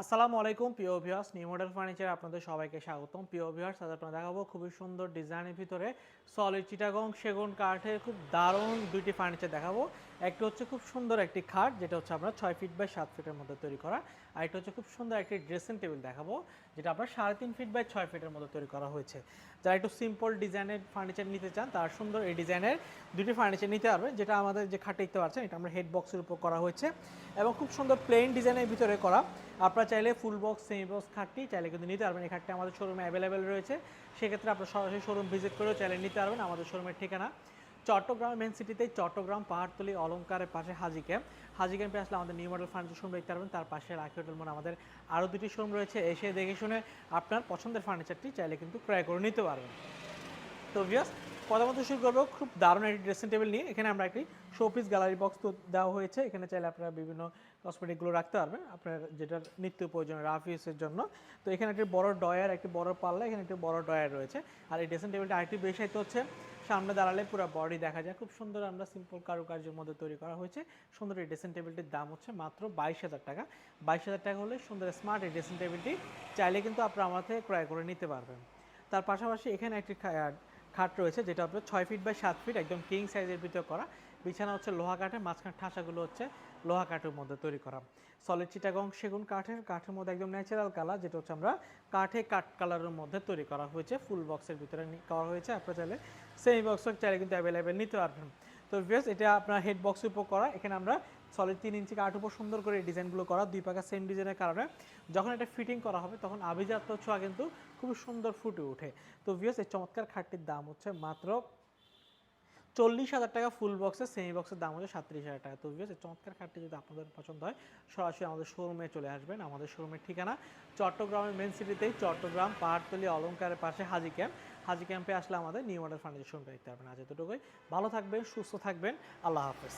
আসসালামু আলাইকুম, প্রিয় ভিউয়ার্স নিউ মডেল ফার্নিচার আপনাদের সবাইকে স্বাগতম। প্রিয় ভিউয়ার্স আজ আপনারা দেখাবো খুবই সুন্দর ডিজাইনের ভিতরে সলিড চিটাগং সেগুন, কাঠের খুব দারুণ দুইটি ফার্নিচার দেখাবো। একটি হচ্ছে খুব সুন্দর একটি খাট, যেটা হচ্ছে আমরা ছয় ফিট বাই সাত ফিটের মধ্যে তৈরি করা। আর একটা হচ্ছে খুব সুন্দর একটি ড্রেসিং টেবিল দেখাবো, যেটা আপনার সাড়ে তিন ফিট বাই ছয় ফিটের মতো তৈরি করা হয়েছে। যারা একটু সিম্পল ডিজাইনের ফার্নিচার নিতে চান, তারা সুন্দর এই ডিজাইনের দুটি ফার্নিচার নিতে পারবেন যেটা আমাদের যে খাটে দেখতে পাচ্ছেন, এটা আমরা হেড বক্সের উপর করা হয়েছে। এবং খুব সুন্দর প্লেন ডিজাইনের ভিতরে করা। আপনারা চাইলে ফুল বক্স সেমি বক্স খাটটি চাইলে কিন্তু নিতে পারবেন। এই খাটটি আমাদের শোরুমে অ্যাভেলেবেল রয়েছে। সেক্ষেত্রে আপনারা সরাসরি শোরুম ভিজিট করেও চাইলে নিতে পারবেন। আমাদের শোরুমের ঠিকানা চট্টগ্রাম মেন সিটিতে চট্টগ্রাম পাহাড়তলি অলঙ্কারের পাশে হাজি ক্যাম্প হাজি ক্যাম্পে আসলে আমাদের নিউ মডেল ফার্নিচার শোরুম দেখতে পারবেন, তার পাশে রাখি হোটেল মনে আমাদের আরও দুটি শোরুম রয়েছে। এসে দেখে শুনে আপনার পছন্দের ফার্নিচারটি চাইলে কিন্তু ক্রয় করে নিতে পারবেন। তো ভিয়াস কথা মতো শুরু করব। খুব দারুণ একটি ড্রেসিং টেবিল নিয়ে। এখানে আমরা একটি শোপিস গ্যালারি বক্স তো দেওয়া হয়েছে। এখানে চাইলে আপনারা বিভিন্ন কসমেটিকগুলো রাখতে পারবেন। আপনার যেটা নিত্য প্রয়োজন রাফ ইউসের জন্য। তো এখানে একটি বড় ডয়ার একটি বড় পাল্লা, এখানে একটি বড় ডয়ার রয়েছে। আর এই ড্রেসিং টেবিলটা আরেকটি বিশেষত্ব হচ্ছে। সামনে দাঁড়ালে পুরো বডি দেখা যায়। খুব সুন্দর আমরা সিম্পল কারুকার্যের মধ্যে তৈরি করা হয়েছে। সুন্দর এই ড্রেসিং টেবিলটির দাম হচ্ছে মাত্র বাইশ হাজার টাকা। বাইশ হাজার টাকা হলে সুন্দর স্মার্ট এই ড্রেসিং টেবিলটি চাইলে কিন্তু আপনারা থেকে ক্রয় করে নিতে পারবেন। তার পাশাপাশি এখানে একটি খাট রয়েছে, যেটা আপনার ছয় ফিট বাই সাত ফিট একদম কিং সাইজের ভিতরে করা। বিছানা হচ্ছে লোহা কাঠের, মাঝখান ঠাসাগুলো হচ্ছে লোহা কাঠের মধ্যে তৈরি করা। সলিড চিটাগং সেগুন কাঠের কাঠের মধ্যে একদম ন্যাচারাল কালার যেটা হচ্ছে আমরা কাঠে কাঠ কালারের মধ্যে তৈরি করা হয়েছে। ফুল বক্সের ভিতরে করা হয়েছে, আপনারা চাইলে সেমি বক্সও চাইলে কিন্তু অ্যাভেলেবেল নিতে পারবেন। তো ভিউয়ার্স এটা আপনার হেড বক্সের উপর করা। এখানে আমরা সলিড তিন ইঞ্চি কাঠ উপর সুন্দর করে ডিজাইনগুলো করা, দুই পাকা সেম ডিজাইনের কারণে। যখন এটা ফিটিং করা হবে, তখন আভিজাত্য ছোঁয়া কিন্তু খুব সুন্দর ফুটে ওঠে। তো ভিউয়ার্স এই চমৎকার খাটটির দাম হচ্ছে মাত্র চল্লিশ হাজার টাকা ফুল বক্সের সেমি বক্সের দাম হচ্ছে সাত্রিশ হাজার টাকা। তো এই চমৎকার খাটটি যদি আপনাদের পছন্দ হয়, সরাসরি আমাদের শোরুমে চলে আসবেন। আমাদের শোরুমের ঠিকানা চট্টগ্রামের মেন সিটিতেই চট্টগ্রাম, পাহাড়তলি অলঙ্কারের পাশে হাজি ক্যাম্প হাজি ক্যাম্পে আসলে আমাদের নিউ মডেল ফার্নিচার শোরুমটা দেখতে পারবেন। আজ এতটুকুই। ভালো থাকবেন, সুস্থ থাকবেন। আল্লাহ হাফেজ।